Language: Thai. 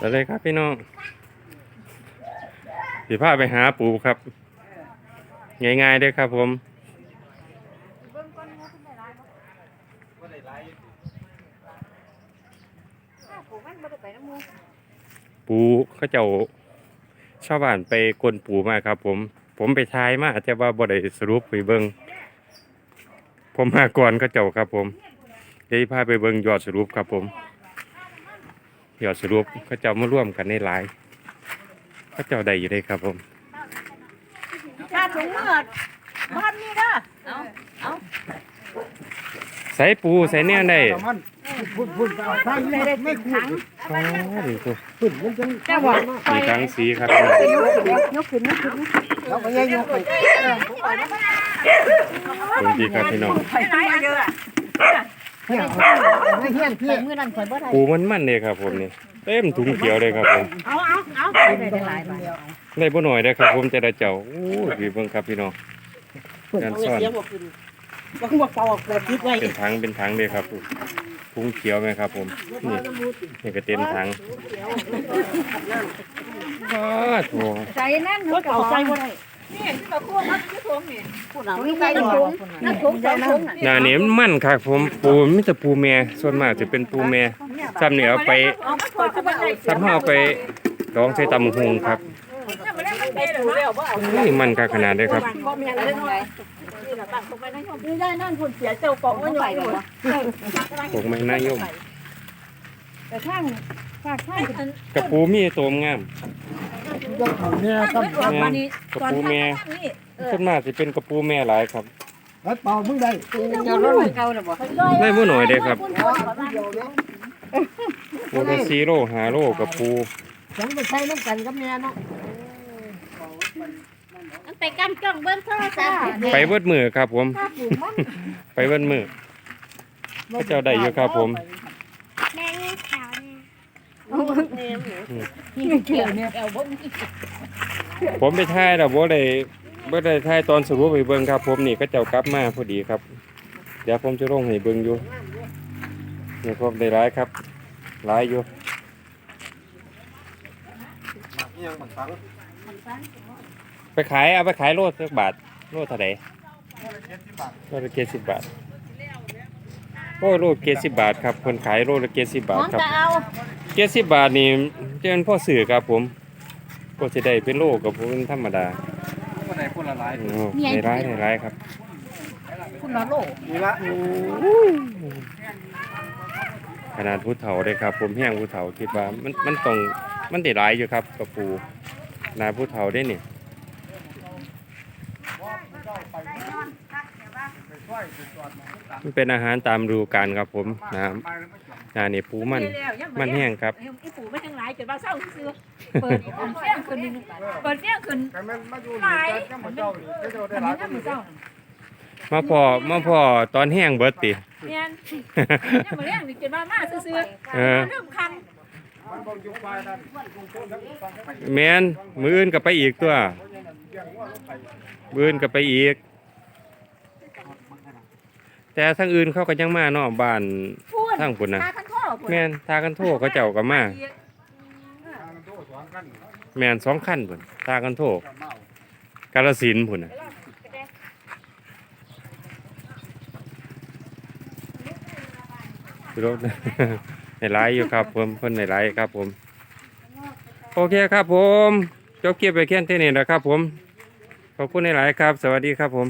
ไปเลยครับพี่น้องสิพาไปหาปูครับ ง่ายๆเด้อครับผมปูเขาเจ้าชาวบ้านไปกลปูมาครับ ผม ผมไปทายมาแต่ว่าบ่ได้สรุปไปเบิงผมมาก่อนเขาเจ้าครับ ผมเดี๋ยวพาไปเบิงยอดสรุปครับผม ยอดสรุปเขาเจ้ามาร่วมกันในหลายเขาเจ้าได้อยู่ได้ครับผมถ้าถุงมือบ้านนี้เด้อเอาเอาใส่ปูใส่แนวได้มันพุ่นพุ่นเอาทางนี้ไม่คุ้นอ๋อนี่ตัวพุ่นมันจังแต่ว่ามีทั้งสีครับยกขึ้นยกขึ้นเราก็ยังยกไปขอบคุณที่ครับพี่น้อง ไปไหนเยอะเนี่ยไม่เฮี้ยนพี่มือนั่นข่อยบ่ได้ปูมันมันเลยครับผมนี่เต็มถุงเขียวเลยครับผม เอาเอาเอาได้ได้หลายบาทได้บ่หน่อยได้อครับ ผมแต่ละเจ้าโอ้ยพี่เบิ่งครับพี่น้องการซ่อนว่าคือว่าเป่าเปิดทิศไว้เป็นถังเป็นถังเลยครับพุงเขียวไหมครับ ผม นี่นี่ก็เต็มถังว้าโถใจนั่นหนูก็ใส่บ่ได้ นี่ที่มาคั่วมันคือถุงนี่คุณเอานี่ใส่ถุงนั่นถุงใส่ถุงหน้านี้มันมันครับผมปูมันมีแต่ปูแม่ส่วนมากจะเป็นปูแม่ซ้ำนี่เอาไปเอามาถอดขึ้นมาได้ซ้ำเอาไปดองใส่ตำบักหุงครับเนี่ยมันได้มันเป็นแล้วบ่เอานี่มันก็ขนาดได้ครับบ่มีอะไรเลยนี่ล่ะตั้งตรงไปนั่นนี่ได้นั่นคุณเสียเจ้าของว่าอยู่ผมไม่น่ายมแต่ข้างข้างข้างกับปูมีโตมงามยก เขาเนี่ยต้องแม่นกับปูแม่ส่วนมากจะเป็นกับปูแม่หลายครับแล้วเป่ามึงได้เจ้ารถเก่าน่ะบ่ได้บ่หน่อยเด้อครับปูละซีโร่หาโลกับปูฉันไปใช้น้ำกันกับแม่เนาะมันไปกันจ้องเบิ่งโทรศัพท์ไปเบิดมือครับผมถ้าปลูกมันไปเบิดมือพระเจ้าได้อยู่ครับผมแม่นี่ขาว ผมไปถ่ายแล้วบ่ได้บ่ได้ถ่ายตอนสรุปให้เบิ่งครับ ผมนี่ก็เจ้ากลับมาพอดีครับ เดี๋ยวผมจะลงให้เบิ่งอยู่นี่ครับได้หลายครับหลายอยู่ยังมันฟังไปขายเอาไปขายโลสักบาทโลเท่าไหร่โลละเจ็ดสิบบาทโอ้โลเจ็ดสิบบาทครับคนขายโลละเจ็ดสิบบาทมันครับจะ เอาเจ็ดสิบบาทนี่จะเป็นพ่อสื่อครับผมก็จะได้เป็นโลกับผมเป็นธรรมดาคนไหนคนละหลายโอ้ในร้ายในร้ายครับคุณละโลนี่ละขนาดผู้เฒ่าเลยครับ ผมแห้งผู้เฒ่าคิดว่ามันมันต้องมันได้หลายอยู่ครับกระปูขนาดผู้เฒ่าได้นี่มันเป็นอาหารตามฤดูกาลครับผมนะครับ นานี่ปูมัน มันแห้งครับไอ้ปู่ไม่ทั้งหลายจนว่าเศร้าซื่อเปิดเสียงขึ้นเปิดเสียงขึ้นแต่มันมาอยู่นี่จังมาเจ้านี่เจ้าได้อันหลานี้ยน่ะมื้อเช้ามาพอมาพอตอนแห้งเบิดติเนี่ยยังบ่เลี้ยงนี่จนว่ามาซื่อเออๆเริ่มคันมันบ่อยู่ฝ่ายนั้นคงคนทั้งฟังไปแมนมืออื่นก็ไปอีกตัวเพราะฉะนั้นเรื่องว่าลงไปมืออื่นก็ไปอีก แต่ทั้งอื่นเขาก็ยังมาเนาะบ้านพูด ทั้งพุ่นนะพากันข้อพุ่นแมนทากันโทเขาเจ้าก็มาทางโตสองกันแมนสองขั้นพุ่นทากันโทกันเมากาลสินธุ์พุ่นน่ะรถในไลฟ์อยู่ครับผมเพิ่นในไลฟ์ครับผม โอเคครับผม จบเก็บไปแค่นี้นะครับผม ขอบคุณในหลายๆครับ สวัสดีครับผม